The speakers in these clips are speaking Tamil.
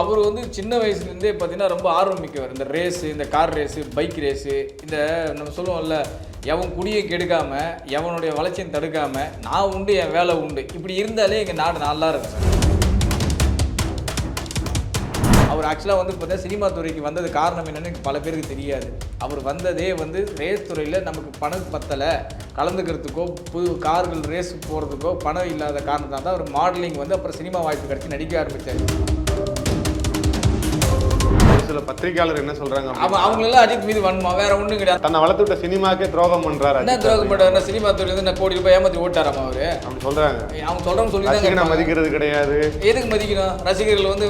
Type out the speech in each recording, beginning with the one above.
அவர் வந்து சின்ன வயசுலேருந்தே பார்த்தீங்கன்னா ரொம்ப ஆர்வம் மிக்கவர். இந்த ரேஸு இந்த கார் ரேஸு பைக் ரேஸு இந்த நம்ம சொல்லுவோம்ல எவன் குடியை கெடுக்காமல் எவனுடைய வளர்ச்சியும் தடுக்காமல் நான் உண்டு என் வேலை உண்டு. இப்படி இருந்தாலே எங்கள் நாடு நல்லா இருக்கும் சார். அவர் ஆக்சுவலாக வந்து பார்த்தா சினிமா துறைக்கு வந்தது காரணம் என்னென்னு பல பேருக்கு தெரியாது. அவர் வந்ததே வந்து ரேஸ் துறையில் நமக்கு பணம் பத்தலை. கலந்துக்கிறதுக்கோ புது கார்கள் ரேஸ் போகிறதுக்கோ பணம் இல்லாத காரணத்தால் தான் அவர் மாடலிங் வந்து அப்புறம் சினிமா வாய்ப்பு கிடச்சி நடிக்க ஆரம்பித்தார் சில பத்திரிகையாளர் என்ன சொல்றாங்க அப்படின்னா, அவங்களெல்லாம் அஜித் மீது வன்மா வேற ஒன்றும் கிடையாது. தன்னை வளர்த்து விட்ட சினிமாக்கே துரோகம் பண்றாரு என்ன துரோகம் பண்ணுறாரு சினிமா துறையிலேருந்து நான் கோடி ரூபாய் ஏமாற்றி ஓட்டாராமா அவரு? அப்படி சொல்றாங்க. அவங்க சொல்கிறோம் சொல்லி தான் மதிக்கிறது கிடையாது. எதுக்கு மதிக்கணும்? ரசிகர்கள் வந்து.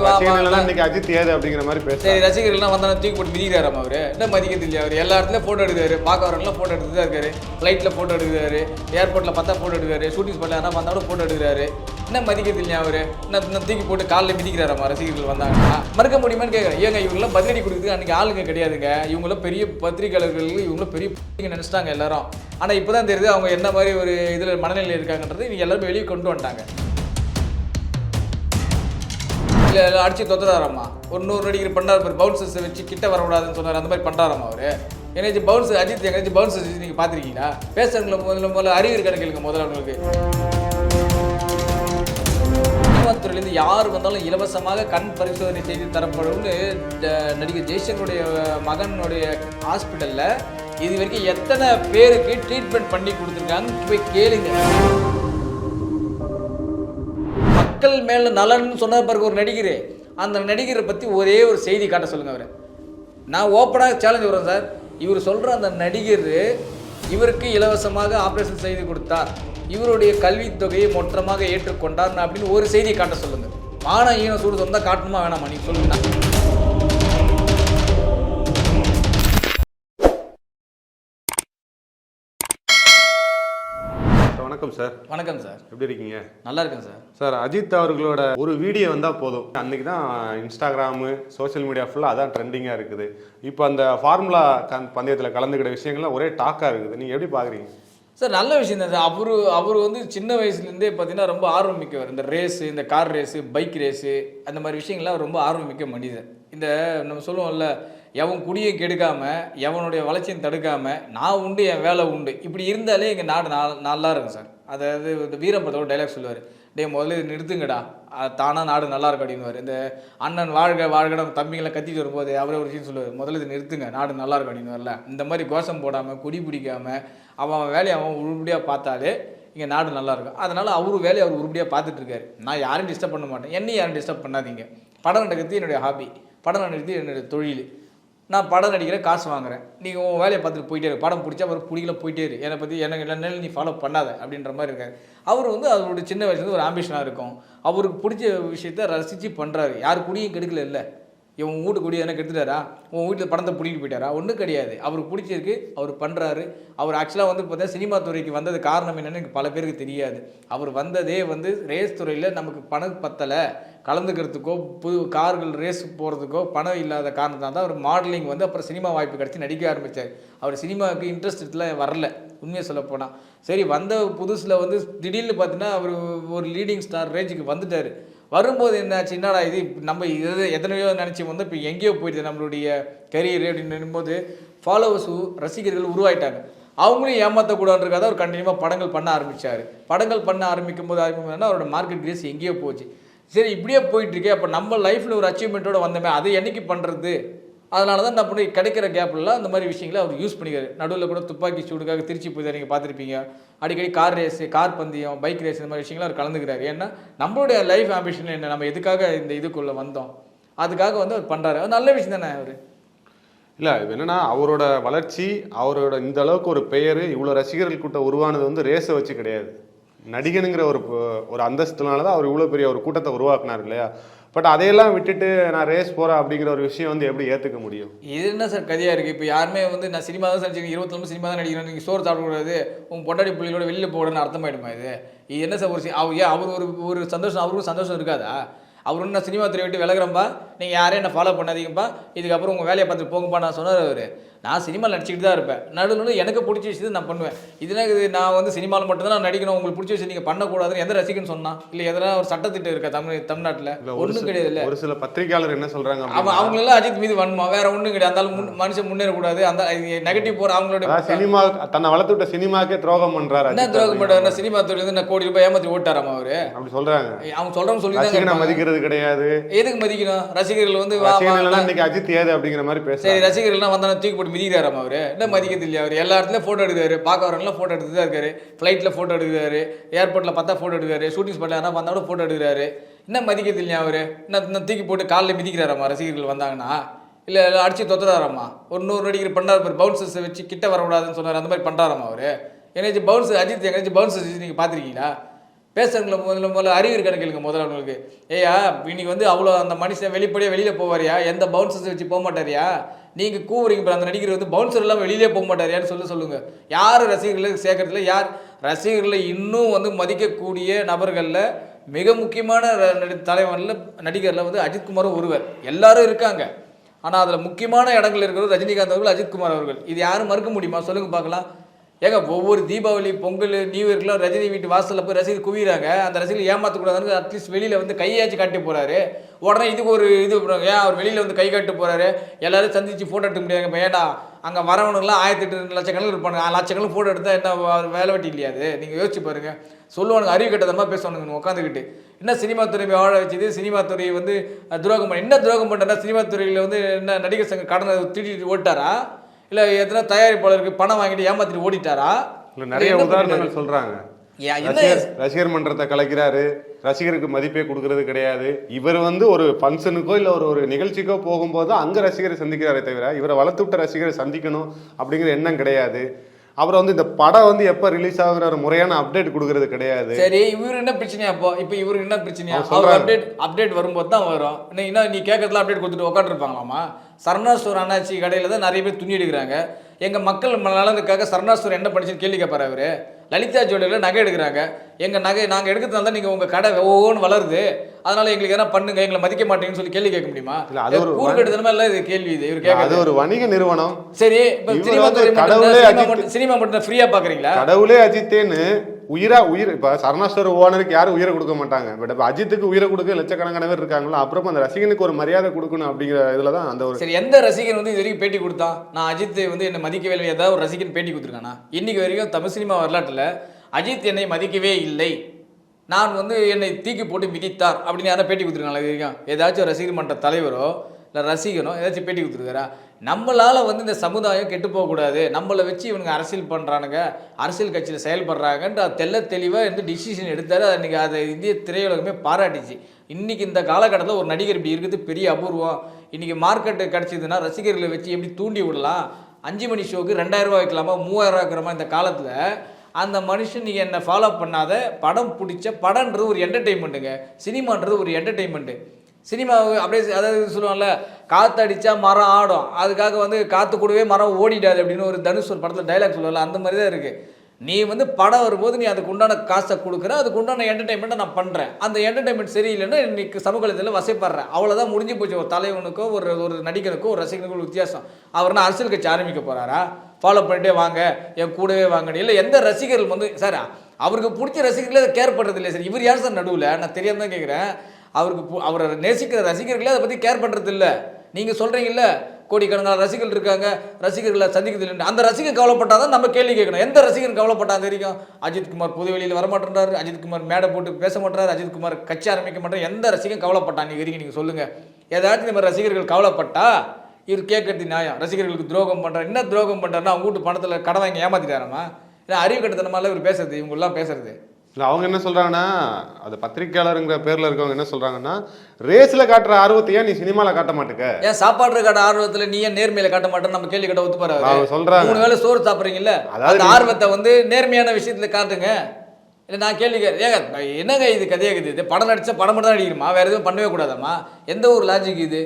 எல்லாம் இன்னைக்கு அஜித் ஏது அப்படிங்கிற மாதிரி சரி பேசுறாங்க ரசிகர்கள்லாம் வந்தாலும் தூக்கி போட்டு மிதிக்கிறாராம் அவரு? என்ன மதிக்கிறது இல்லையா அவர்? எல்லா இடத்துலயும் ஃபோட்டோ எடுக்கிறாரு. பார்க்க வரவங்களாம் ஃபோட்டோ எடுத்து தான் இருக்காரு. ஃப்ளைட்டில் ஃபோட்டோ எடுக்கிறாரு. ஏர்போர்ட்டில் பார்த்தா ஃபோட்டோ எடுக்கிறாரு. ஷூட்டிங் ஸ்பாட்டில் யாரா வந்தாலும் ஃபோட்டோ எடுக்கிறாரு. என்ன மதிக்கிறது இல்லையா அவரு? என்ன தூக்கி போட்டு காலில் மிதிக்கிறாராமா ரசிகர்கள் வந்தாங்கன்னா? மறுக்க முடியுமான்னு கேட்குறேன் ஏங்க இவங்களாம் பதிலடி கொடுக்குறது அன்றைக்கி ஆளுங்க கிடையாதுங்க. இவங்களும் பெரிய பத்திரிகையாளர்கள் இவங்களும் பெரிய நினச்சிட்டாங்க எல்லாரும். ஆனால் இப்போ தான் தெரியுது அவங்க என்ன மாதிரி ஒரு இதில் மனநிலையில் இருக்காங்கன்றது இவங்க எல்லாரும் வெளியே கொண்டு வந்துட்டாங்க. இல்லை எல்லாம் அடிச்சு தொத்துறாராம்மா. ஒரு நூறு நடிகர் பண்ணார் பாரு பவுன்சர்ஸ் வச்சு கிட்ட வரக்கூடாதுன்னு சொன்னார். அந்த மாதிரி பண்ணுறாராம்மா அவர். எங்கேயாச்சும் பவுன்ஸ் அஜித் எங்கேயாச்சும் வச்சு நீங்கள் பார்த்துருக்கீங்களா? பேசுகிறவங்களை முதல்ல முதல்ல அறிவு இருக்கான்னு கேளுங்க முதல்ல அவங்களுக்கு காவல்துறையிலேருந்து யார் வந்தாலும் இலவசமாக கண் பரிசோதனை செய்து தரப்படும்னு நடிகர் ஜெய்சங்கருடைய மகனுடைய ஹாஸ்பிட்டலில் இது வரைக்கும் எத்தனை பேருக்கு ட்ரீட்மெண்ட் பண்ணி கொடுத்துருக்காங்கன்னு போய் கேளுங்க. மக்கள் மேல நலன்னு சொன்ன பிறகு ஒரு நடிகர் அந்த நடிகரை பற்றி ஒரே ஒரு செய்தி காட்ட சொல்லுங்க அவரை. நான் ஓப்பனாக சேலஞ்ச் வரேன் சார். இவர் சொல்கிற அந்த நடிகர் இவருக்கு இலவசமாக ஆப்ரேஷன் செய்து கொடுத்தார். இவருடைய கல்வித் தொகையை மொத்தமாக ஏற்றுக்கொண்டார். அப்படின்னு ஒரு செய்தியை காட்ட சொல்லுங்க. மான ஈன சூடு சொந்தா காட்டணுமா வேணாமா? நீங்க சொல்லுங்க. வணக்கம் சார். வணக்கம் சார். எப்படி இருக்கீங்க? நல்லா இருக்கேன் சார். சார் அஜித் அவர்களோட ஒரு வீடியோ வந்தால் போதும். அன்னைக்கு தான் இன்ஸ்டாகிராமு சோஷியல் மீடியா ஃபுல்லாக அதான் ட்ரெண்டிங்காக இருக்குது. இப்போ அந்த ஃபார்முலா கன் பந்தயத்தில் கலந்துக்கிட்ட விஷயங்கள்லாம் ஒரே டாக்காக இருக்குது. நீங்கள் எப்படி பார்க்குறீங்க சார் நல்ல விஷயம் தான். சார் அவரு அவர் வந்து சின்ன வயசுலேருந்தே பார்த்தீங்கன்னா ரொம்ப ஆர்வம் மிக்கவர் இந்த ரேஸு இந்த கார் ரேஸு பைக் ரேஸு அந்த மாதிரி விஷயங்கள்லாம் ரொம்ப ஆர்வம் மிக்க மனிதன் இந்த நம்ம சொல்லுவோம்ல எவன் குடியை கெடுக்காமல் எவனுடைய வளர்ச்சியும் தடுக்காமல் நான் உண்டு என் வேலை உண்டு. இப்படி இருந்தாலே எங்கள் நாடு நல்லா இருக்கும் சார். அதாவது இந்த வீரம்படத்தோட டைலாக் சொல்லுவார். டே முதல்ல இது நிறுத்துங்கடா. தானாக நாடு நல்லா இருக்கும் அப்படின்னுவார். இந்த அண்ணன் வாழ்க வாழ்க நம்ம தம்பிங்களை கத்திட்டு வரும்போது அவரே ஒரு விஷயம் சொல்லுவார். முதல்ல இது நிறுத்துங்க நாடு நல்லா இருக்கும் அப்படின்னு வரல இந்த மாதிரி கோஷம் போடாமல் குடி பிடிக்காம அவன் அவன் வேலையை அவன் உருப்படியாக பார்த்தாலே இங்கே நாடு நல்லா இருக்கும். அவர் வேலையை அவர் உருப்படியாக பார்த்துட்ருக்காரு நான் யாரையும் டிஸ்டர்ப் பண்ண மாட்டேன். என்னையும் யாரும் டிஸ்டர்ப் பண்ணாதீங்க. படம் நடக்கிறது என்னுடைய ஹாபி படம் நடக்கிறது என்னுடைய தொழில். நான் படம் நடிக்கிறேன் காசு வாங்குறேன். நீங்கள் உன் வேலையை பார்த்துட்டு போயிட்டே இரு. படம் பிடிச்சா அவர் பிடிக்கல போயிட்டே இரு. என்னை பற்றி எனக்கு என்ன நீ ஃபாலோ பண்ணாத அப்படின்ற மாதிரி இருக்காரு. அவர் வந்து அவரோட சின்ன வயசுலேருந்து ஒரு ஆம்பிஷனாக இருக்கும். அவருக்கு பிடிச்ச விஷயத்த ரசித்து பண்ணுறாரு யார் குடியும் கெடுக்கல இல்லை. இவன் வீட்டு கூடிய எதனா கெடுத்துட்டாரா? உன் வீட்டில் படத்தை பிடிக்கிட்டு போயிட்டாரா? ஒன்றும் கிடையாது. அவருக்கு பிடிச்சிருக்கு அவர் பண்ணுறாரு அவர் ஆக்சுவலாக வந்து பார்த்தா சினிமா துறைக்கு வந்தது காரணம் என்னென்னு எனக்கு பல பேருக்கு தெரியாது. அவர் வந்ததே வந்து ரேஸ் துறையில் நமக்கு பணம் பத்தலை. கலந்துக்கிறதுக்கோ புது கார்கள் ரேஸ் போகிறதுக்கோ பணம் இல்லாத காரணத்தால் தான் அவர் மாடலிங் வந்து அப்புறம் சினிமா வாய்ப்பு கிடச்சி நடிக்க ஆரம்பித்தார் அவர் சினிமாவுக்கு இன்ட்ரெஸ்ட் இதில் வரல. உண்மையை சொல்லப்போனால் சரி வந்த புதுசில் வந்து திடீர்னு பார்த்தீங்கன்னா அவர் ஒரு லீடிங் ஸ்டார் ரேஞ்சுக்கு வந்துட்டார். வரும்போது என்னாச்சு? என்னடா இது? நம்ம இது எத்தனையோ நினச்சி வந்து இப்போ எங்கேயோ போயிடுது நம்மளுடைய கரியர் அப்படின்னு போது ஃபாலோவர்ஸ் ரசிகர்கள் உருவாயிட்டாங்க. அவங்களையும் ஏமாற்றக்கூடாதுன்றக்காக அவர் கண்டினியூவாக படங்கள் பண்ண ஆரம்பிச்சார். படங்கள் பண்ண ஆரம்பிக்கும் போது ஆரம்பிக்கும் அவரோட மார்க்கெட் கிரேஸ் எங்கேயோ போச்சு. சரி இப்படியே போயிட்டுருக்கே அப்போ நம்ம லைஃப்பில் ஒரு அச்சீவ்மெண்ட்டோட வந்தோமே அதை என்றைக்கு பண்ணுறது அதனால தான் நான் பண்ணி கிடைக்கிற கேப்லலாம் அந்த மாதிரி விஷயங்களை அவர் யூஸ் பண்ணிக்காரு நடுவில் கூட துப்பாக்கி சூடுக்காக திருச்சி போய் நீங்கள் பார்த்துருப்பீங்க. அடிக்கடி கார் ரேஸு கார் பந்தயம் பைக் ரேஸ் இந்த மாதிரி விஷயங்களை அவர் கலந்துக்கிறார். ஏன்னா நம்மளுடைய லைஃப் ஆம்பிஷன் என்ன? நம்ம எதுக்காக இந்த இதுக்குள்ளே வந்தோம்? அதுக்காக வந்து அவர் பண்ணுறாரு அது நல்ல விஷயம் தானே அவர்? இல்லை இது அவரோட வளர்ச்சி அவரோட இந்த அளவுக்கு ஒரு பெயர் இவ்வளோ ரசிகர்கள் கூட்டம் உருவானது வந்து ரேஸை வச்சு கிடையாது. நடிகனுங்கிற ஒரு ஒரு அந்தஸ்துனால தான் அவர் இவ்வளோ பெரிய ஒரு கூட்டத்தை உருவாக்குனார் இல்லையா? பட் அதையெல்லாம் விட்டுட்டு நான் ரேஸ் போகிறேன் அப்படிங்கிற ஒரு விஷயம் வந்து எப்படி ஏற்றுக்க முடியும்? இது என்ன சார் கதையாக இருக்குது இப்போ யாருமே வந்து நான் சினிமா தான் நடிச்சிருக்கேன் இருபத்தி சினிமா தான் நடிக்கிறேன் நீங்கள் சோறு சாப்பிடக்கூடாது உங்கள் பொண்டாடி பிள்ளைகளோட வெளியில் போகணும்னு அர்த்தமாயிடுமா இது? இது என்ன சார் ஒரு சி- அவர் ஏன் அவர் ஒரு ஒரு சந்தோஷம் அவருக்கும் சந்தோஷம் இருக்காதா? அவர் ஒன்றும் நான் சினிமா துறை விட்டு விலகுறேன்பா நீங்கள் யாரையும் என்ன ஃபாலோ பண்ணாதீங்கப்பா இதுக்கப்புறம் உங்கள் வேலையை பார்த்துட்டு போங்கப்பா நான் சொன்னார் அவர். நான் சினிமாவில் நடிச்சுக்கிட்டு தான் இருப்பேன். நடுவில் எனக்கு பிடிச்ச விஷயத்தை நான் பண்ணுவேன். இதுனா இது? நான் வந்து சினிமாவில் மட்டும்தான் நான் நடிக்கணும். உங்களுக்கு பிடிச்ச விஷயம் நீங்கள் பண்ணக்கூடாதுன்னு எந்த ரசிகன் சொன்னா? இல்லை எதனா ஒரு சட்டத்திட்டம் இருக்கா தமிழ் தமிழ்நாட்டில்? ஒன்றும் கிடையாது இல்லை. ஒரு சில பத்திரிகையாளர் என்ன சொல்றாங்க அவன் அவங்களெல்லாம் அஜித் மீது வன்மா வேற ஒன்றும் கிடையாது. அந்த முன் மனுஷன் முன்னேறக்கூடாது. அந்த நெகட்டிவ் போகிற அவங்களோட சினிமா தன்னை வளர்த்து விட்ட சினிமாக்கே துரோகம் பண்றாரு என்ன துரோகம் பண்ணுறாரு சினிமா துறையில நான் கோடி ரூபாய் ஏமாத்தி ஓட்டாராமா அவரு? அப்படி சொல்றாங்க. அவங்க சொல்றவங்க சொல்லி தான் மதிக்கிறது கிடையாது. எதுக்கு மதிக்கணும்? ரசிகர்கள் வந்து. இன்னைக்கு அஜித் ஏது அப்படிங்கிற மாதிரி சரி பேசுறாங்க ரசிகர்கள்லாம் வந்தாலும் தூக்கி போட்டு மிதிக்கிறாராம் அவரு. என்ன மதிக்கிறது இல்லையா அவர்? எல்லா இடத்துலயும் ஃபோட்டோ எடுக்கிறாரு. பார்க்க வரவங்களாம் ஃபோட்டோ எடுத்து தான் இருக்காரு ஃப்ளைட்டில் ஃபோட்டோ எடுக்கிறாரு. ஏர்போர்ட்டில் பார்த்தா ஃபோட்டோ எடுக்கிறாரு. ஷூட்டிங் ஸ்பாட்டில் யாரா வந்தா கூட ஃபோட்டோ எடுக்கிறாரு. என்ன மதிக்கிறது இல்லையா அவரு? என்ன இன்னும் தூக்கி போட்டு காலில் மிதிக்கிறாராமா ரசிகர்கள் வந்தாங்கன்னா? இல்லை அடிச்சு தொத்துறாராமா? ஒரு நூறு நடிகர் பண்ணார் பாரு பவுன்சர்ஸை வச்சு கிட்ட வரக்கூடாதுன்னு சொன்னார். அந்த மாதிரி பண்ணுறாராமா அவரு. எங்கேயாச்சும் பவுன்ஸ் அஜித் எங்கேயாச்சும் பவுன்சர்ஸ் நீங்கள் பார்த்துருக்கீங்களா? பேசுறவங்கள முதல்ல முதல்ல அறிவு இருக்கான்னு கேளுங்க முதல்ல அவங்களுக்கு ஏயா இன்னைக்கு வந்து அவ்வளோ அந்த மனுஷன் வெளிப்படையாக வெளியில் போவாரியா? எந்த பவுன்சர்ஸ் வச்சு போக மாட்டாரியா நீங்கள் கூவுறீங்க இப்போ அந்த நடிகர் வந்து பவுன்சர் எல்லாம் வெளியிலே போக மாட்டார். யார்? சொல்ல சொல்லுங்கள் யார் ரசிகர்களை சேர்க்கறதுல? யார்? ரசிகர்களை இன்னும் வந்து மதிக்கக்கூடிய நபர்களில் மிக முக்கியமான தலைவனில் நடிகரில் வந்து அஜித்குமாரும் ஒருவர். எல்லாரும் இருக்காங்க. ஆனால் அதில் முக்கியமான இடங்கள் இருக்கிறது ரஜினிகாந்த் அவர்கள் அஜித்குமார் அவர்கள். இது யாரும் மறுக்க முடியுமா? சொல்லுங்கள் பார்க்கலாம். ஏங்க ஒவ்வொரு தீபாவளி பொங்கல் நியூ இயர்க்கெலாம் ரஜினி வீட்டு வாசலில் போய் ரசிகர் குவிகிறாங்க அந்த ரசிகர் ஏமாற்றக்கூடாதுன்னு அட்லீஸ்ட் வெளியில் வந்து கையாச்சு காட்டி போகிறாரு உடனே இதுக்கு ஒரு இது ஏன் அவர் வெளியில் வந்து கை காட்டு போகிறாரு எல்லோரும் சந்தித்து ஃபோட்டோ எடுக்க முடியாது இப்போ ஏடா அங்கே வரவனுங்களாம் ஆயிரத்தி எட்டு லட்சக்கணக்கில் இருப்பாங்க லட்சக்கணக்கில் ஃபோட்டோ எடுத்தால் என்ன வேலை வெட்டி இல்லையா அது? நீங்கள் யோசிச்சு பாருங்க. சொல்லுவானுங்க அறிவு கட்டதமாக பேசுவானுங்க உட்காந்துக்கிட்டு என்ன சினிமா துறை வாழ வச்சது? சினிமா துறை வந்து துரோகம் பண்ண என்ன துரோகம் பண்ணுறா சினிமா துறையில் வந்து என்ன நடிகர் சங்க கடனை திருடிட்டு ஓட்டாரா? இல்லை எத்தனை தயாரிப்பாளருக்கு பணம் வாங்கிட்டு ஏமாத்திட்டு ஓடிட்டாரா? இல்ல நிறைய உதாரணங்கள் என்ன? ரசிகர் மன்றத்தை கலைக்கிறாரு. ரசிகருக்கு மதிப்பே கொடுக்கறது கிடையாது. இவர் வந்து ஒரு ஃபங்க்ஷனுக்கோ இல்ல ஒரு ஒரு நிகழ்ச்சிக்கோ போகும்போது அங்க ரசிகரை சந்திக்கிறாரே தவிர இவரை வளர்த்து விட்ட ரசிகரை சந்திக்கணும் அப்படிங்கிற எண்ணம் கிடையாது. அப்புறம் வந்து இந்த படம் வந்து எப்ப ரிலீஸ் ஆகுங்கிற ஒரு முறையான அப்டேட் கொடுக்கறது கிடையாது. சரி இவரு என்ன பிரச்சனையா அப்போ இப்போ இவருக்கு என்ன பிரச்சனையா. அப்டேட் அப்டேட் வரும்போது தான் வரும். இன்னும் நீ கேட்கறதுல அப்டேட் கொடுத்துட்டு உட்காந்துருப்பாங்களாமா சரணாஸ்வர் அண்ணாச்சி கடையில் தான் நிறைய பேர் துணி எடுக்கிறாங்க. எங்கள் மக்கள் நலனுக்காக சரணாஸ்வர் என்ன பண்ணிச்சுன்னு கேள்வி கேட்பாரு அவரு. லலிதா ஜுவல்லரியில் நகை எடுக்கிறாங்க. எங்கள் நகை நாங்கள் எடுக்கிறதுனால தான் நீங்கள் உங்கள் கடை ஒவ்வொன்று வளருது. அதனால எங்களுக்கு என்ன பண்ணுங்க எங்களை மதிக்க மாட்டீங்கன்னு சொல்லி கேள்வி கேட்க முடியுமா? இல்ல, அது ஒரு கூறுகட்டுத்தனமா இல்லை இது கேள்வி இது இவர் அது கேட்கறது? ஒரு வணிக நிறுவனம். சரி இப்போ சினிமா மட்டும் சினிமா மட்டும் ஃப்ரீயாக பார்க்குறீங்களா கடவுளே அஜித்தேன்னு உயிரா உயிர் இப்ப சரணாஸ்வர ஓனருக்கு யாரும் உயிரை கொடுக்க மாட்டாங்க. பட் இப்ப அஜித்துக்கு உயிரை கொடுக்க லட்சக்கணக்கான பேர் இருக்காங்களோ? அப்புறம் அந்த ரசிகனுக்கு ஒரு மரியாதை கொடுக்கணும் அப்படிங்கிற இதில் தான் அந்த ஒரு சரி எந்த ரசிகன் வந்து இது வரைக்கும் பேட்டி கொடுத்தான் நான் அஜித் வந்து என்னை மதிக்கவே இல்லை. ஏதாவது ஒரு ரசிகன் பேட்டி கொடுத்துருக்கானா? இன்னைக்கு வரைக்கும் தமிழ் சினிமா வரலாற்றில் அஜித் என்னை மதிக்கவே இல்லை. நான் வந்து என்னை தீக்கி போட்டு மிதித்தார் அப்படின்னு யாரும் பேட்டி கொடுத்துருக்காங்களா இது வரைக்கும்? ஏதாச்சும் ஒரு ரசிகர் மன்ற தலைவரோ இல்லை ரசிகனோ ஏதாச்சும் பேட்டி கொடுத்துருக்காரா? நம்மளால் வந்து இந்த சமுதாயம் கெட்டு போகக்கூடாது. நம்மளை வச்சு இவனுங்க அரசியல் பண்ணுறானுங்க அரசியல் கட்சியில் செயல்படுறாங்கன்ற தெல்ல தெள்ள தெளிவாக இருந்து டிசிஷன் எடுத்தார். அது இன்றைக்கி அதை இந்திய திரையுலகமே பாராட்டிச்சு. இன்றைக்கி இந்த காலகட்டத்தில் ஒரு நடிகர் இப்படி இருக்குது பெரிய அபூர்வம். இன்றைக்கி மார்க்கெட்டு கிடச்சிதுன்னா ரசிகர்களை வச்சு எப்படி தூண்டி விடலாம்? அஞ்சு மணி ஷோக்கு ரெண்டாயிரம் வைக்கலாமா? மூவாயிரம் ரூபாய் வைக்கிறோமா இந்த காலத்தில்? அந்த மனுஷன் நீங்கள் என்னை ஃபாலோ பண்ணாத படம் பிடிச்ச படம்ன்றது ஒரு என்டர்டெயின்மெண்ட்டுங்க சினிமான்றது ஒரு என்டர்டெயின்மெண்ட்டு சினிமா அப்படியே அதாவது சொல்லுவாங்கல்ல காற்று அடித்தா மரம் ஆடும். அதுக்காக வந்து காற்று கூடவே மரம் ஓடிடாது அப்படின்னு ஒரு தனுஷ் ஒரு படத்தில் டைலாக் சொல்லுவாங்கல்ல அந்த மாதிரி தான் இருக்குது நீ வந்து படம் வரும்போது நீ அதுக்கு உண்டான காசை கொடுக்குற அதுக்கு உண்டான என்டர்டைன்மெண்ட்டை நான் பண்ணுறேன் அந்த என்டர்டைன்மெண்ட் சரியில்லைன்னா இன்னைக்கு சமூகத்தில் வசைப்படுறேன். அவ்வளோதான் முடிஞ்சு போச்சு. ஒரு தலைவனுக்கோ ஒரு ஒரு நடிகனுக்கோ ஒரு ரசிகனுக்கோ ஒரு வித்தியாசம். அவர்னா அரசியல் கட்சி ஆரம்பிக்க போகிறாரா ஃபாலோ பண்ணிட்டே வாங்க என் கூடவே வாங்க இல்லை எந்த ரசிகர்கள் வந்து சார் அவருக்கு பிடிச்ச ரசிகர்களே கேர் பண்ணுறது இல்லை சார். இவர் யார் சார் நடுவில்? நான் தெரியாமல் தான் கேட்குறேன் அவருக்கு பு- அவரை நேசிக்கிற ரசிகர்களே அதை பற்றி கேர் பண்ணுறது இல்லை நீங்கள் சொல்கிறீங்கல்ல கோடிக்கணக்கான ரசிகர்கள் இருக்காங்க ரசிகர்களை சந்திக்கிறது இல்லை அந்த ரசிகர் கவலைப்பட்டால் தான் நம்ம கேள்வி கேட்கணும். எந்த ரசிகர் கவலைப்பட்டா தெரியும்? அஜித்குமார் புது வெளியில் வரமாட்டேன்றாரு அஜித்குமார் மேடை போட்டு பேச மாட்டாரு அஜித்குமார் கட்சி ஆரம்பிக்க மாட்டேன் எந்த ரசிகன் கவலைப்பட்டான் நீங்கள் நீங்கள் சொல்லுங்கள் ஏதாச்சும் இந்த மாதிரி ரசிகர்கள் கவலைப்பட்டா இவர் கேட்கறது நியாயம். ரசிகர்களுக்கு துரோகம் பண்ணுறாரு என்ன துரோகம் பண்ணுறாருன்னா அவங்க வீட்டு பணத்தில் கடன் வாங்கி ஏமாத்திட்டாராமா? இல்லை அறிவு கட்டத்தனமால இவர் பேசுறது இவங்கெல்லாம் பேசுறது. இல்ல அவங்க என்ன சொல்றாங்கன்னா அது பத்திரிக்கையாளருங்கிற பேர்ல இருக்கவங்க என்ன சொல்றாங்கன்னா ரேஸ்ல காட்டுற ஆர்வத்தை ஏன் நீ சினிமால காட்ட மாட்டுக்க? ஏன் சாப்பாடு கடை ஆர்வத்தில் நீ ஏன் நேர்மையில காட்ட மாட்டேன்னு நம்ம கேள்வி கட்ட ஒத்துப்பாரு அவங்க சொல்றாங்க. மூணு வேளை சோறு சாப்பிட்றீங்கல்ல அதாவது நீ- ஆர்வத்தை வந்து நேர்மையான விஷயத்துல காட்டுங்க. இல்லை நான் கேள்வி கே ஏங்க என்னங்க இது கதையாகுது இது படம் நடிச்சா படம் மட்டும் தான் நடிக்கணுமா? வேற எதுவும் பண்ணவே கூடாதாம்மா? எந்த ஒரு லாஜிக் இது?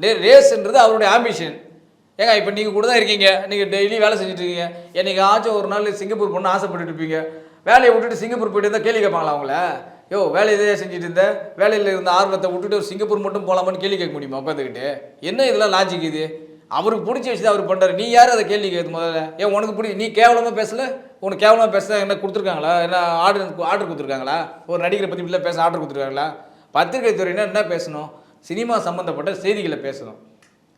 டே- ரேஸ்ன்றது அவருடைய ஆம்பிஷன் ஏங்க இப்போ நீங்கள் கூட தான் இருக்கீங்க. நீங்கள் டெய்லி வேலை செஞ்சுட்டு இருக்கீங்க. என்னைக்கு ஆச்சும் ஒரு நாள் சிங்கப்பூர் போகணும்னு ஆசைப்பட்டுட்டு இருப்பீங்க. வேலையை விட்டுட்டு சிங்கப்பூர் போயிட்டு இருந்தால் கேள்வி கேட்பாங்களா அவங்கள? யோ வேலை இதே செஞ்சுட்டு இருந்த வேலையில் இருந்த ஆர்வத்தை விட்டுட்டு ஒரு சிங்கப்பூர் மட்டும் போகலாமான்னு கேள்வி கேட்க முடியுமா உட்காந்துக்கிட்டு? என்ன இதெல்லாம் லாஜிக் இது? அவருக்கு பிடிச்ச விஷயத்தை அவர் பண்ணுறாரு நீ யார் அதை கேள்வி கேட்குது முதல்ல? ஏன் உனக்கு பிடிச்சி நீ கேவலமாக பேசல? உனக்கு கேவலமாக பேச என்ன கொடுத்துருக்காங்களா? என்ன ஆர்டர் ஆர்டர் கொடுத்துருக்காங்களா? ஒரு நடிகரை பற்றி இப்படிலாம் பேச ஆர்டர் கொடுத்துருக்காங்களா? பத்திரிகை துறையினா என்ன பேசணும்? சினிமா சம்மந்தப்பட்ட செய்திகளை பேசணும்.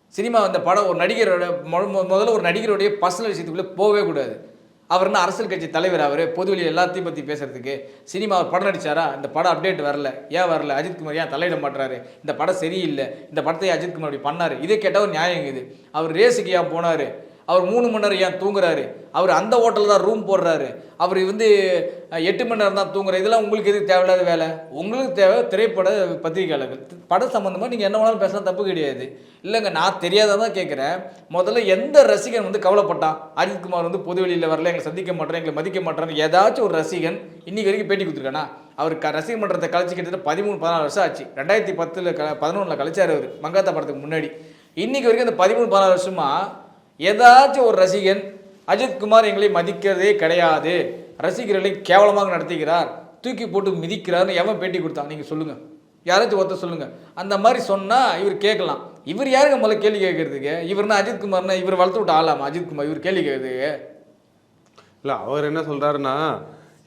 சினிமா அந்த படம் ஒரு நடிகரோட மொ- முதல்ல ஒரு நடிகருடைய பர்சனல் விஷயத்துக்குள்ளே போகவே கூடாது. அவர் என்ன அரசியல் கட்சி தலைவர் அவர். பொதுவெளியில் எல்லாத்தையும் பற்றி பேசுறதுக்கு சினிமா அவர் படம் நடித்தாரா இந்த படம் அப்டேட் வரல. ஏன் வரல? அஜித்குமார் ஏன் தலையிட மாட்டுறாரு இந்த படம் சரியில்லை. இந்த படத்தை அஜித்குமார் அப்படி பண்ணாரு. இதே கேட்டால் ஒரு நியாயம் இது. அவர் ரேஸுக்கு ஏன் போனார்? அவர் மூணு மணி நேரம் ஏன் தூங்குறாரு? அவர் அந்த ஹோட்டலில் தான் ரூம் போடுறாரு. அவர் வந்து எட்டு மணி நேரம் தான் தூங்குறாரு. இதெல்லாம் உங்களுக்கு எதுக்கு தேவையில்லாத வேலை? உங்களுக்கு தேவை திரைப்பட பத்திரிகையாளர்கள். படம் சம்மந்தமாக நீங்கள் என்ன வேணாலும் பேசலாம் தப்பு கிடையாது. இல்லைங்க நான் தெரியாதான் கேட்குறேன். முதல்ல எந்த ரசிகன் வந்து கவலைப்பட்டான்? அஜித்குமார் வந்து பொது வெளியில் வரல எங்களை சந்திக்க மாட்டேன் எங்களை மதிக்க மாட்டேன்னு ஏதாச்சும் ஒரு ரசிகன் இன்னைக்கு வரைக்கும் பேட்டி கொடுத்துருக்கானா? அவர் க ரசிகன் மன்றத்தை கழிச்சு கிட்டத்தட்ட பதிமூணு பதினாலு வருஷம் ஆச்சு. ரெண்டாயிரத்தி பத்தில் க பதினொன்றில் கழிச்சார் அவர் மங்காத்தா படத்துக்கு முன்னாடி. இன்னைக்கு வரைக்கும் அந்த பதிமூணு பதினாலு வருஷமா ஏதாச்சும் ஒரு ரசிகன் அஜித்குமார் எங்களை மதிக்கிறதே கிடையாது. ரசிகர்களை கேவலமாக நடத்துகிறார். தூக்கி போட்டு மிதிக்கிறார்னு எவன் பேட்டி கொடுத்தான்? நீங்கள் சொல்லுங்கள் யாராச்சும் ஒருத்தர் சொல்லுங்கள் அந்த மாதிரி சொன்னால் இவர் கேட்கலாம். இவர் யாருங்க முதல்ல கேள்வி கேட்கறதுக்கு? இவர்னா அஜித்குமார்னா இவர் வளர்த்து விட்டு ஆளாமா? அஜித்குமார் இவர் கேள்வி கேட்கறதுக்கு? இல்லை அவர் என்ன சொல்கிறாருன்னா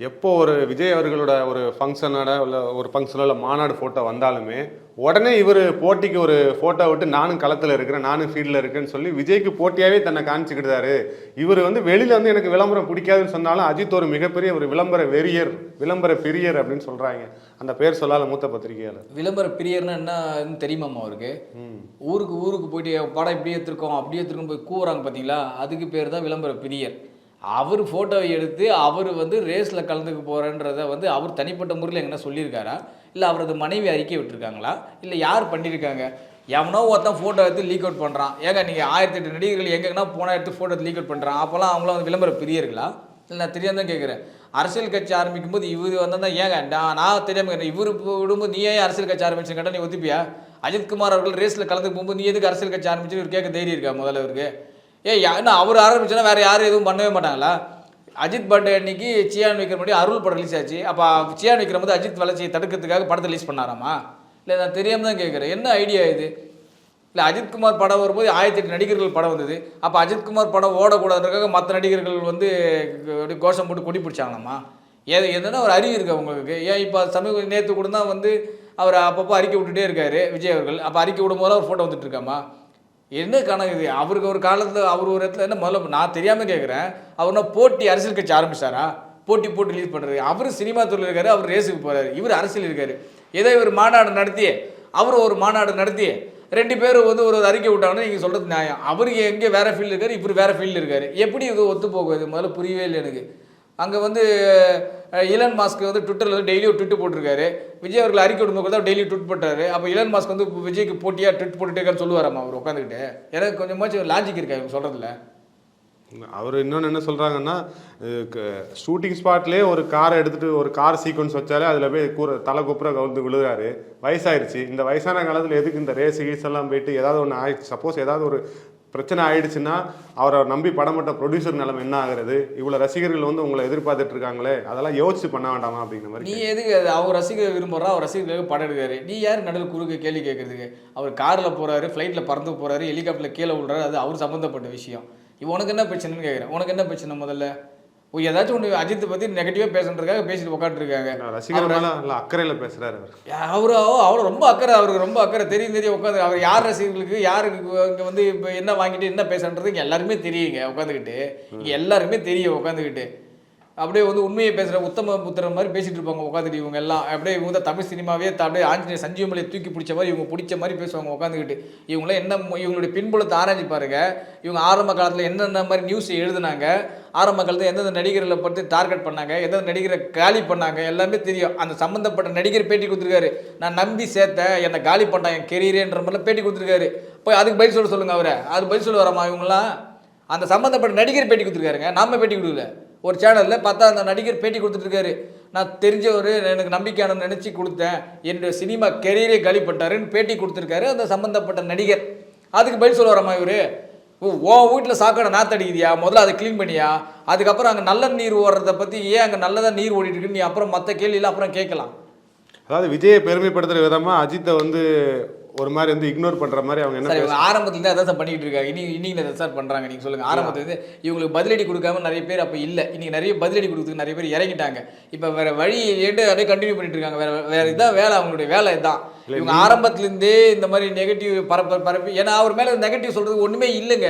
எப்போ ஒரு விஜய் அவர்களோட ஒரு ஃபங்க்ஷனோட இல்லை ஒரு ஃபங்க்ஷனோ இல்லை மாநாடு ஃபோட்டோ வந்தாலுமே உடனே இவர் போட்டிக்கு ஒரு ஃபோட்டோ விட்டு நானும் களத்தில் இருக்கிறேன் நானும் ஃபீல்டில் இருக்கேன்னு சொல்லி விஜய்க்கு போட்டியாகவே தன்னை காமிச்சிக்கிட்டாரு. இவர் வந்து வெளியில் வந்து எனக்கு விளம்பரம் பிடிக்காதுன்னு சொன்னாலும் அஜித் ஒரு மிகப்பெரிய ஒரு விளம்பர வெறியர் விளம்பர பிரியர் அப்படின்னு சொல்கிறாங்க அந்த பேர் சொல்லாத மூத்த பத்திரிகையாளர். விளம்பர பிரியர்னா என்னன்னு தெரியுமாம்மா அவருக்கு? ஊருக்கு ஊருக்கு போயிட்டு படம் இப்படி எடுத்திருக்கோம் அப்படி எடுத்திருக்கோம் போய் கூவுறாங்க பார்த்தீங்களா அதுக்கு பேர் தான் விளம்பர பிரியர். அவர் ஃபோட்டோவை எடுத்து அவர் வந்து ரேஸில் கலந்துக்க போகிறன்றத வந்து அவர் தனிப்பட்ட முறையில் எங்கன்னா சொல்லியிருக்காரா? இல்லை அவரது மனைவி அறிக்கை விட்டுருக்காங்களா? இல்லை யார் பண்ணியிருக்காங்க? எவனோ ஒருத்தன் ஃபோட்டோ எடுத்து லீக் அவுட் பண்ணுறான் ஏங்க நீங்கள் ஆயிரத்தி எட்டு நடிகர்கள் எங்கெங்கன்னா போனால் எடுத்து ஃபோட்டோ எடுத்து லீக் அவுட் பண்ணுறான் அப்போல்லாம் அவங்களாம் வந்து விளம்பர பிரியர்களா? இல்லை நான் தெரியாம தான் கேட்குறேன் அரசியல் கட்சி ஆரம்பிக்கும் போது இவர் வந்தால் ஏங்க நான் நான் தெரியாமல் இவர் விடும்போது நீ ஏன் அரசியல் கட்சி ஆரம்பிச்சு கேட்டால் நீ ஒத்துப்பியா? அஜித்குமார் அவர்கள் ரேஸில் கலந்து போகும்போது நீ எதுக்கு அரசியல் கட்சி ஆரம்பிச்சு இவர் கேட்க தைரியம் இருக்கா முதல்ல இவருக்கு? ஏ என்ன அவர் ஆரம்பிச்சுன்னா வேறு யாரும் எதுவும் பண்ணவே மாட்டாங்களா? அஜித் பர்த்டே அன்னைக்கு சியான் விக்ரம் முன்னாடி அருள் படம் ரிலீஸ் ஆச்சு. அப்போ சியான் விக்ரம் வந்து அஜித் வளர்ச்சியை தடுக்கிறதுக்காக படத்தை ரிலீஸ் பண்ணாராமா? இல்லை நான் தெரியாமல் தான் கேட்குறேன் என்ன ஐடியா இது? இல்லை அஜித்குமார் படம் வரும்போது ஆயிரத்தி எட்டு நடிகர்கள் படம் வந்தது. அப்போ அஜித்குமார் படம் ஓடக்கூடாதுன்றக்காக மற்ற நடிகர்கள் வந்து கோஷம் போட்டு கொடி பிடிச்சாங்களாம்மா ஏது எதுனா ஒரு அறிவு இருக்குது அவங்களுக்கு? ஏன் இப்போ சமீப நேற்று கூட தான் வந்து அவர் அப்பப்போ அறிக்கை விட்டுட்டே இருக்காரு விஜய் அவர்கள். அப்போ அறிக்கை விடும்போது அவர் ஃபோட்டோ வந்துட்டு இருக்காமா? என்ன கணக்கு இது? அவருக்கு ஒரு காலத்தில் அவர் ஒரு இடத்துல என்ன முதல்ல நான் தெரியாமல் கேட்குறேன் அவர்னா போட்டி அரசியல் கட்சி ஆரம்பிச்சாரா? போட்டி போட்டு ரிலீஸ் பண்ணுறது அவர் சினிமா துறையில் இருக்காரு அவர் ரேஸுக்கு போகிறார் இவர் அரசியல் இருக்காரு. ஏதோ இவர் மாநாடு நடத்தி அவர் ஒரு மாநாடு நடத்தி ரெண்டு பேரும் வந்து ஒரு அறிக்கை விட்டாங்கன்னா நீங்கள் சொல்கிறது நியாயம். அவருக்கு எங்கே வேறு ஃபீல்டு இருக்காரு இவர் வேறு ஃபீல்டு இருக்காரு. எப்படி இது ஒத்து போகுது முதல்ல புரியவே இல்லை எனக்கு. அங்கே வந்து இலன் மாஸ்க் வந்து ட்விட்டரில் வந்து டெய்லியும் ட்விட்டு போட்டிருக்காரு. விஜய் அவர்கள் அறிக்கை விடும்போது தான் டெய்லி ட்விட் பண்ணுறாரு அப்போ இலன் மாஸ்க் வந்து விஜய்க்கு போட்டியாக ட்விட் போட்டுட்டே இருக்கான்னு சொல்லுவாராம்மா அவர் உட்காந்துக்கிட்டு எனக்கு கொஞ்சமாச்சும் லாஜிக் இருக்கா இவங்க சொல்கிறதுல அவர் இன்னொன்று என்ன சொல்கிறாங்கன்னா ஷூட்டிங் ஸ்பாட்லேயே ஒரு காரை எடுத்துகிட்டு ஒரு கார் சீக்வன்ஸ் வச்சாலே அதில் போய் கூற தலை குப்புற கவுந்து விழுகிறாரு வயசாயிருச்சு. இந்த வயசான காலத்தில் எதுக்கு இந்த ரேஸ் கீஸ் எல்லாம் போயிட்டு ஏதாவது ஒன்று ஆயிடுச்சு சப்போஸ் ஏதாவது ஒரு பிரச்சனை ஆயிடுச்சுன்னா அவரை நம்பி படம் படமட்ட ப்ரொடியூசர் நிலம் என்ன ஆகுறது? இவ்வளோ ரசிகர்கள் வந்து உங்களை எதிர்பார்த்துட்டு இருக்காங்களே? அதெல்லாம் யோசிச்சு பண்ண வேண்டாமா அப்படிங்கிற மாதிரி நீ எதுக்கு அவர் ரசிகர் விரும்புறா அவர் ரசிகர்களுக்கு படம் எடுக்காரு நீ யார் நடுவில் குறுக்க கேள்வி கேட்கறதுக்கு அவர் காரில் போறாரு ஃப்ளைட்டில் பறந்து போறாரு ஹெலிகாப்டரில் கீழே விழுறாரு அது அவர் சம்மந்தப்பட்ட விஷயம். இப்போ உனக்கு என்ன பிரச்சனைன்னு கேட்குறேன் உனக்கு என்ன பிரச்சனை முதல்ல? ஏதாச்சும் ஒன்று அஜித்தை பற்றி நெகட்டிவாக பேசுறதுக்காக பேசிட்டு உட்காந்துருக்காங்க ரசிகர் மேலே இல்லை அக்கறையில் பேசுகிறாரு அவர். அவரு அவ்வளோ ரொம்ப அக்கறை அவருக்கு ரொம்ப அக்கறை தெரியும் தெரியும் உட்காந்து அவர் யார் ரசிகர்களுக்கு யாருக்கு இங்கே வந்து இப்போ என்ன வாங்கிட்டு என்ன பேசுறது இங்கே எல்லாருமே தெரியுங்க உட்காந்துக்கிட்டு இங்கே எல்லாருக்குமே தெரியும் உட்காந்துக்கிட்டு அப்படியே வந்து உண்மையை பேசுகிற உத்தம புத்திரன் மாதிரி பேசிகிட்டு இருப்பாங்க உட்காந்துட்டு இவங்க எல்லாம். அப்படியே இவங்க தான் தமிழ் சினிமாவே அப்படியே ஆஞ்சநேயர் சஞ்சீவமலையை தூக்கி பிடிச்ச மாதிரி இவங்க பிடிச்ச மாதிரி பேசுவாங்க உட்காந்துக்கிட்டு இவங்களாம் என்ன இவங்களுடைய பின்புலத்தை ஆராய்ச்சி பாருங்க. இவங்க ஆரம்ப காலத்தில் என்னென்ன மாதிரி நியூஸ் எழுதுனாங்க. ஆரம்ப காலத்தில் எந்தெந்த நடிகர்களை பற்றி டார்கெட் பண்ணாங்க. எந்தெந்த நடிகரை காலி பண்ணாங்க. எல்லாமே தெரியும். அந்த சம்மந்தப்பட்ட நடிகர் பேட்டி கொடுத்துருக்காரு. நான் நம்பி சேர்த்தேன். என்னை காலி பண்ணிட்டான். என் கெரியரேன்ற மாதிரிலாம் பேட்டி கொடுத்துருக்காரு. போய் அதுக்கு பதில் சொல்ல சொல்லுங்கள் அவரை. அது பதில் சொல்ல வரமா இவங்களாம் அந்த சம்மந்தப்பட்ட நடிகர் பேட்டி கொடுத்துருக்காருங்க. நாம பேட்டி கொடுக்கல. ஒரு சேனலில் பார்த்தா அந்த நடிகர் பேட்டி கொடுத்துட்ருக்காரு நான் தெரிஞ்சவர் எனக்கு நம்பிக்கையான நினச்சி கொடுத்தேன். என்னுடைய சினிமா கெரியரே கழிப்பட்டாருன்னு பேட்டி கொடுத்துருக்காரு அந்த சம்மந்தப்பட்ட நடிகர். அதுக்கு பதில் சொல்ல வராமா இவரு? ஓ வீட்டில் சாக்கடை நாத்தடிக்குதியா முதல்ல அதை க்ளீன் பண்ணியா? அதுக்கப்புறம் அங்கே நல்ல நீர் ஓடுறதை பற்றி ஏன் அங்கே நல்லதாக நீர் ஓடிட்டு இருக்குன்னு நீ அப்புறம் மற்ற கேள்வியில் அப்புறம் கேட்கலாம். அதாவது விஜயை பெருமைப்படுத்துகிற விதமா அஜித்தை வந்து ஒரு மாதிரி வந்து இக்னோர் பண்ற மாதிரி அவங்க என்ன இவங்க ஆரம்பத்துல இருந்து அதான் பண்ணிட்டு இருக்காங்க. இன்னைக்கு இன்னைக்கு அதை சார் பண்றாங்க. நீங்க சொல்லுங்க. ஆரம்பத்துல இருந்து இவங்களுக்கு பதிலடி கொடுக்காம நிறைய பேர் அப்ப இல்ல. இன்னைக்கு நிறைய பதிலடி கொடுத்துக்கு நிறைய பேர் இறங்கிட்டாங்க. இப்ப வேற வழி ஏட்டு அப்படியே கண்டினியூ பண்ணிட்டு இருக்காங்க. வேற வேற இதான் வேலை அவங்களுடைய வேலை இதான். இவங்க ஆரம்பத்துல இருந்தே இந்த மாதிரி நெகட்டிவ் பரப்ப பரப்பி ஏன்னா அவர் மேல நெகட்டிவ் சொல்றது ஒண்ணுமே இல்லைங்க.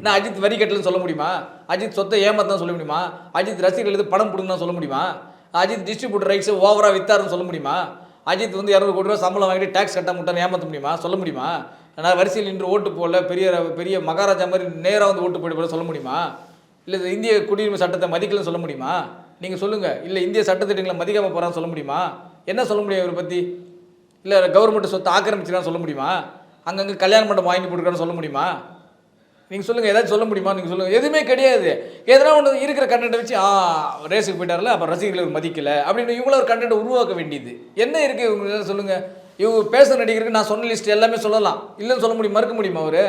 நான் அஜித் வரி கட்டலன்னு சொல்ல முடியுமா? அஜித் சொத்தை ஏமாத்தான் சொல்ல முடியுமா? அஜித் ரசிகர்களுக்கு பணம் கொடுங்கன்னு சொல்ல முடியுமா? அஜித் டிஸ்ட்ரிபியூட்டர் ரைட்ஸ் ஓவரா வித்தாருன்னு சொல்ல முடியுமா? அஜித் வந்து இரநூறு கோடி ரூபா சம்பளம் வாங்கிட்டு டேக்ஸ் கட்ட முட்டான்னு ஏமாற்ற முடியுமா? சொல்ல முடியுமா? நான் வரிசையில் நின்று ஓட்டு போடல பெரிய பெரிய மகாராஜா மாதிரி நேராக வந்து ஓட்டு போட்டு போட சொல்ல முடியுமா? இல்லை இந்திய குடியுரிமை சட்டத்தை மதிக்கலன்னு சொல்ல முடியுமா? நீங்கள் சொல்லுங்கள் இல்லை இந்திய சட்டத்திட்டங்களை மதிக்காமல் போகிறான்னு சொல்ல முடியுமா? என்ன சொல்ல முடியும் இவரை பற்றி இல்லை கவர்மெண்ட் சொத்தை ஆக்கிரமிச்சிடான்னு சொல்ல முடியுமா? அங்கங்கே கல்யாண மண்டபம் வாங்கி போட்டுருக்கான்னு சொல்ல முடியுமா? நீங்கள் சொல்லுங்கள் ஏதாச்சும் சொல்ல முடியுமா? நீங்கள் சொல்லுங்கள் எதுவுமே கிடையாது. எதனா ஒன்று இருக்கிற கண்டென்ட்டை வச்சு ஆ ரேஸுக்கு போயிட்டார்ல அப்போ ரசிகர்கள் மதிக்கலை மதிக்கல. அப்படின்னு இவங்கள ஒரு கண்டென்ட் உருவாக்க வேண்டியது. என்ன இருக்குது இவங்க சொல்லுங்கள் இவங்க பேச நடிகருக்கு நான் சொன்ன லிஸ்ட் எல்லாமே சொல்லலாம். இல்லைன்னு சொல்ல முடியும் மறுக்க முடியுமா அவர்?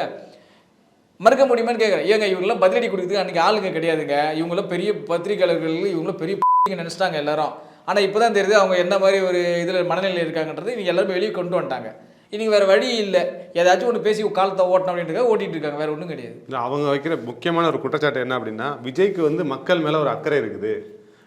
மறுக்க முடியுமான்னு கேட்குறேன் ஏங்க இவங்களாம் பதிலடி கொடுக்குறதுக்கு அன்றைக்கி ஆளுங்க கிடையாதுங்க. இவங்களாம் பெரிய பத்திரிகையாளர்கள் இவங்களும் பெரிய நினச்சிட்டாங்க எல்லாரும். ஆனால் இப்போ தான் தெரியுது அவங்க என்ன மாதிரி ஒரு இதில் மனநிலையில் இருக்காங்கன்றது இவங்க எல்லாருமே வெளியே கொண்டு வந்துட்டாங்க. இன்னைக்கு வேறு வழி இல்லை. ஏதாச்சும் ஒன்று பேசி காலத்தை ஓட்டணும் அப்படின்ட்டு ஓட்டிட்டு இருக்காங்க. வேற ஒன்றும் கிடையாது. இல்ல, அவங்க வைக்கிற முக்கியமான ஒரு குற்றச்சாட்டு என்ன அப்படின்னா விஜய்க்கு வந்து மக்கள் மேல ஒரு அக்கறை இருக்குது.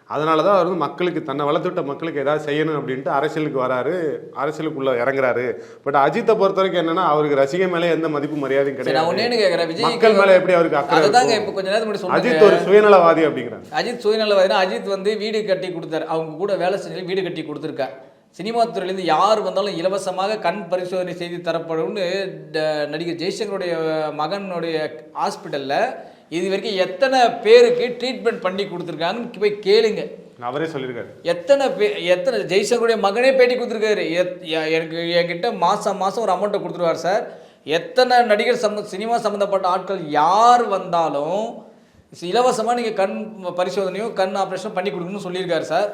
அதனால தான் அவர் வந்து மக்களுக்கு தன்னை வளர்த்துவிட்ட மக்களுக்கு ஏதாவது செய்யணும் அப்படின்ட்டு அரசியலுக்கு வராரு. அரசியலுக்குள்ள இறங்குறாரு. பட் அஜித்தை பொறுத்த வரைக்கும் என்னன்னா அவருக்கு ரசிகை மேலே எந்த மதிப்பு மரியாதையும் கிடையாது. மக்கள் மேல எப்படி அவருக்கு அக்கறை? இப்போ கொஞ்ச முன்னாடி சொன்னாங்க அஜித் ஒரு சுயநலவாதி அப்படிங்கிறாங்க அஜித் சுயநலவாதினா அஜித் வந்து வீடு கட்டி கொடுத்தாரு. அவங்க கூட வேலை செஞ்சு வீடு கட்டி கொடுத்துருக்கார். சினிமா துறையிலேருந்து யார் வந்தாலும் இலவசமாக கண் பரிசோதனை செய்து தரப்படும்னு நடிகர் ஜெய்சங்கருடைய மகனுடைய ஹாஸ்பிட்டலில் இது வரைக்கும் எத்தனை பேருக்கு ட்ரீட்மெண்ட் பண்ணி கொடுத்துருக்காங்கன்னு போய் கேளுங்க. அவரே சொல்லியிருக்காரு. எத்தனை பே எத்தனை ஜெய்சங்கருடைய மகனே பேட்டி கொடுத்துருக்காரு. எனக்கு என்கிட்ட மாதம் மாதம் ஒரு அமௌண்ட்டை கொடுத்துருவார் சார். எத்தனை நடிகர் சம்ம சினிமா சம்மந்தப்பட்ட ஆட்கள் யார் வந்தாலும் இலவசமாக நீங்கள் கண் பரிசோதனையோ கண் ஆப்ரேஷன் பண்ணி கொடுக்கணும்னு சொல்லியிருக்காரு சார்.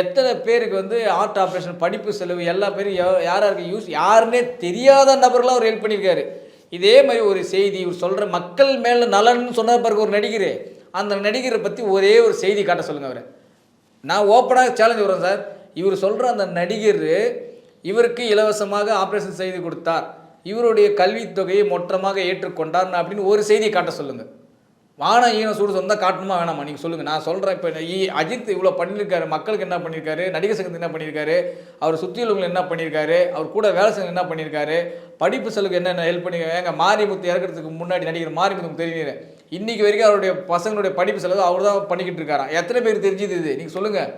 எத்தனை பேருக்கு வந்து ஹார்ட் ஆப்ரேஷன் படிப்பு செலவு எல்லா பேரும் யாராருக்கு யார் யாருக்கு யூஸ் யாருன்னே தெரியாத நபர்களாக அவர் ஹெல்ப் பண்ணியிருக்காரு. இதே மாதிரி ஒரு செய்தி இவர் சொல்கிற மக்கள் மேலே நலன்னு சொன்ன பிறகு ஒரு நடிகர் அந்த நடிகரை பற்றி ஒரே ஒரு செய்தி காட்ட சொல்லுங்கள் அவரை. நான் ஓப்பனாக சேலஞ்ச் வரேன் சார். இவர் சொல்கிற அந்த நடிகர் இவருக்கு இலவசமாக ஆப்ரேஷன் செய்து கொடுத்தார். இவருடைய கல்வித் தொகையை மொத்தமாக ஏற்றுக்கொண்டார் அப்படின்னு ஒரு செய்தியை காட்ட சொல்லுங்கள் வானம் ஈன சூடு சொந்தம் காட்டணுமா வேணாமா? நீங்கள் சொல்லுங்கள் நான் சொல்கிறேன் இப்போ அஜித் இவ்வளோ பண்ணியிருக்காரு மக்களுக்கு என்ன பண்ணியிருக்காரு நடிகர் சங்கத்துக்கு என்ன பண்ணியிருக்காரு அவர் சுற்றியுள்ளவங்க என்ன பண்ணியிருக்காரு அவர் கூட வேலை செஞ்சு என்ன பண்ணியிருக்காரு படிப்பு செலவுக்கு என்னென்ன ஹெல்ப் பண்ணியிருக்காங்க எங்கள் மாரிமுத்து இறக்கிறதுக்கு முன்னாடி நடிகர் மாரிமுத்து தெரியுது இன்றைக்கி வரைக்கும் அவருடைய பசங்களுடைய படிப்பு செலவு அவர் தான் பண்ணிக்கிட்டு இருக்காராம். எத்தனை பேர் தெரிஞ்சுது இது? நீங்கள் சொல்லுங்கள்